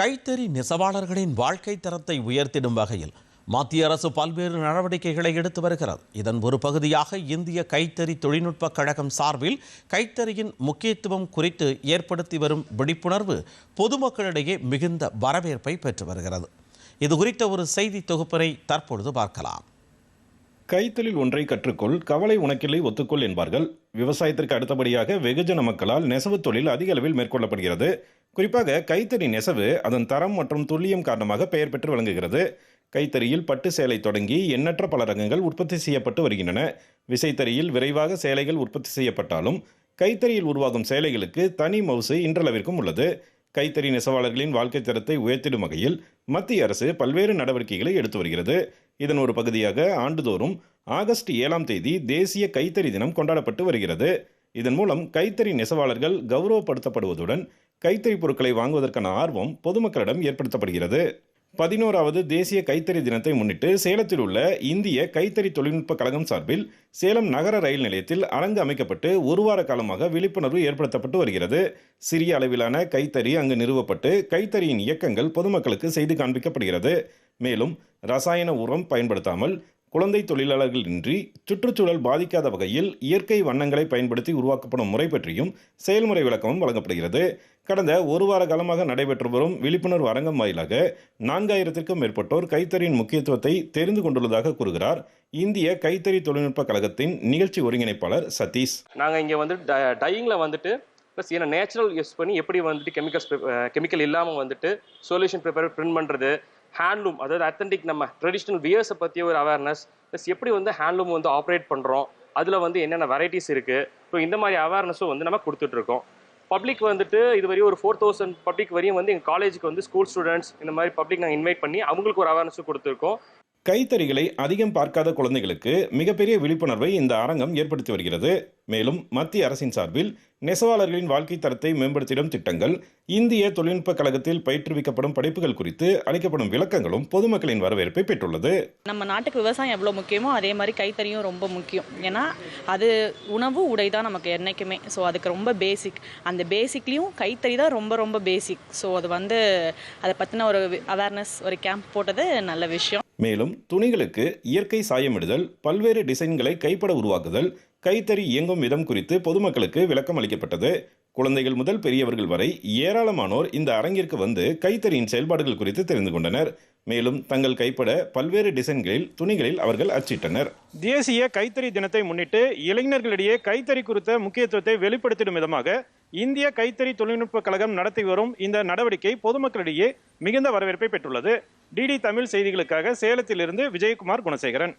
கைத்தறி நெசவாளர்களின் வாழ்க்கை தரத்தை உயர்த்திடும் வகையில் மத்திய அரசு பல்வேறு நடவடிக்கைகளை எடுத்து வருகிறது. இதன் ஒரு பகுதியாக இந்திய கைத்தறி தொழில்நுட்ப கழகம் சார்பில் கைத்தறியின் முக்கியத்துவம் குறித்து ஏற்படுத்தி வரும் விழிப்புணர்வு பொதுமக்களிடையே மிகுந்த வரவேற்பை பெற்று வருகிறது. இது குறித்த ஒரு செய்தி தொகுப்பினை தற்பொழுது பார்க்கலாம். கைத்தொழில் ஒன்றை கற்றுக்கொள் கவலை உனக்கில்லை ஒத்துக்கொள் என்பார்கள். விவசாயத்திற்கு அடுத்தபடியாக வெகுஜன மக்களால் நெசவு தொழில் அதிக அளவில் மேற்கொள்ளப்படுகிறது. குறிப்பாக கைத்தறி நெசவு அதன் தரம் மற்றும் துல்லியம் காரணமாக பெயர் பெற்று விளங்குகிறது. கைத்தறியில் பட்டு சேலை தொடங்கி எண்ணற்ற பல ரகங்கள் உற்பத்தி செய்யப்பட்டு வருகின்றன. விசைத்தறியில் விரைவாக சேலைகள் உற்பத்தி செய்யப்பட்டாலும் கைத்தறியில் உருவாகும் சேலைகளுக்கு தனி மவுசு இன்றளவிற்கும் உள்ளது. கைத்தறி நெசவாளர்களின் வாழ்க்கை தரத்தை உயர்த்திடும் வகையில் மத்திய அரசு பல்வேறு நடவடிக்கைகளை எடுத்து வருகிறது. இதன் ஒரு பகுதியாக ஆண்டுதோறும் ஆகஸ்ட் ஏழாம் தேதி தேசிய கைத்தறி தினம் கொண்டாடப்பட்டு வருகிறது. இதன் மூலம் கைத்தறி நெசவாளர்கள் கௌரவப்படுத்தப்படுவதுடன் கைத்தறி பொருட்களை வாங்குவதற்கான ஆர்வம் பொதுமக்களிடம் ஏற்படுத்தப்படுகிறது. பதினோராவது தேசிய கைத்தறி தினத்தை முன்னிட்டு சேலத்தில் உள்ள இந்திய கைத்தறி தொழில்நுட்ப கழகம் சார்பில் சேலம் நகர ரயில் நிலையத்தில் அரங்கு அமைக்கப்பட்டு ஒரு வார காலமாக விழிப்புணர்வு ஏற்படுத்தப்பட்டு வருகிறது. சிறிய அளவிலான கைத்தறி அங்கு நிறுவப்பட்டு கைத்தறியின் இயக்கங்கள் பொதுமக்களுக்கு செய்து காண்பிக்கப்படுகிறது. மேலும் ரசாயன உரம் பயன்படுத்தாமல் குழந்தை தொழிலாளர்கள் இன்றி சுற்றுச்சூழல் பாதிக்காத வகையில் இயற்கை வண்ணங்களை பயன்படுத்தி உருவாக்கப்படும் முறை பற்றியும் செயல்முறை விளக்கமும் வழங்கப்படுகிறது. கடந்த ஒரு வார காலமாக நடைபெற்று வரும் விழிப்புணர்வு அரங்கம் வாயிலாக நான்காயிரத்திற்கும் மேற்பட்டோர் கைத்தறியின் முக்கியத்துவத்தை தெரிந்து கொண்டுள்ளதாக கூறுகிறார் இந்திய கைத்தறி தொழில்நுட்ப கழகத்தின் நிகழ்ச்சி ஒருங்கிணைப்பாளர் சதீஷ். நாங்கள் இங்கே வந்து டையிங்கில் வந்துட்டு ப்ளஸ் ஏன்னா நேச்சுரல் யூஸ் பண்ணி எப்படி வந்துட்டு கெமிக்கல்ஸ் கெமிக்கல் இல்லாமல் வந்துட்டு சொல்யூஷன் பேப்பர் பிரிண்ட் பண்ணுறது ஹேண்ட்லூம் அதாவது அத்தன்டிக் நம்ம ட்ரெடிஷ்னல் வியர்ஸை பற்றிய ஒரு அவேர்னஸ் ப்ளஸ் எப்படி வந்து ஹேண்ட்லூம் வந்து ஆப்ரேட் பண்ணுறோம் அதில் வந்து என்னென்ன வெரைட்டிஸ் இருக்குது ஸோ இந்த மாதிரி அவேர்னஸும் வந்து நம்ம கொடுத்துட்ருக்கோம் பப்ளிக் வந்துட்டு இது வரையும் ஒரு ஃபோர் தௌசண்ட் பப்ளிக் வரையும் வந்து எங்கள் காலேஜுக்கு வந்து ஸ்கூல் ஸ்டூடெண்ட்ஸ் இந்த மாதிரி பப்ளிக் நாங்கள் இன்வைட் பண்ணி அவங்களுக்கு ஒரு அவேர்னஸும் கொடுத்துருக்கோம். கைத்தறிகளை அதிகம் பார்க்காத குழந்தைகளுக்கு மிகப்பெரிய விழிப்புணர்வை இந்த அரங்கம் ஏற்படுத்தி வருகிறது. மேலும் மத்திய அரசின் சார்பில் நெசவாளர்களின் வாழ்க்கை தரத்தை மேம்படுத்திடும் திட்டங்கள் இந்திய தொழில்நுட்ப கழகத்தில் பயிற்றுவிக்கப்படும் படிப்புகள் குறித்து அளிக்கப்படும் விளக்கங்களும் பொதுமக்களின் வரவேற்பை பெற்றுள்ளது. நம்ம நாட்டுக்கு விவசாயம் எவ்வளோ முக்கியமோ அதே மாதிரி கைத்தறியும் ரொம்ப முக்கியம். ஏன்னா அது உணவு உடை தான் நமக்கு என்றைக்குமே ஸோ அதுக்கு ரொம்ப பேசிக் அந்த பேசிக்லேயும் கைத்தறி தான் ரொம்ப ரொம்ப பேசிக் ஸோ அது வந்து அதை பற்றின ஒரு அவேர்னஸ் ஒரு கேம்ப் போட்டது நல்ல விஷயம். மேலும் துணிகளுக்கு இயற்கை சாயமிடுதல் பல்வேறு டிசைன்களை கைப்பட உருவாக்குதல் கைத்தறி இயங்கும் விதம் குறித்து பொதுமக்களுக்கு விளக்கம் அளிக்கப்பட்டது. குழந்தைகள் முதல் பெரியவர்கள் வரை ஏராளமானோர் இந்த அரங்கிற்கு வந்து கைத்தறியின் செயல்பாடுகள் குறித்து தெரிந்து கொண்டனர். மேலும் தங்கள் கைப்பட பல்வேறு டிசைன்களில் துணிகளில் அவர்கள் அச்சிட்டனர். தேசிய கைத்தறி தினத்தை முன்னிட்டு இளைஞர்களிடையே கைத்தறி குறித்த முக்கியத்துவத்தை வெளிப்படுத்திடும் விதமாக இந்திய கைத்தறி தொழில்நுட்ப கழகம் நடத்தி வரும் இந்த நடவடிக்கை பொதுமக்களிடையே மிகுந்த வரவேற்பை பெற்றுள்ளது. டிடி தமிழ் செய்திகளுக்காக சேலத்திலிருந்து விஜயகுமார் குணசேகரன்.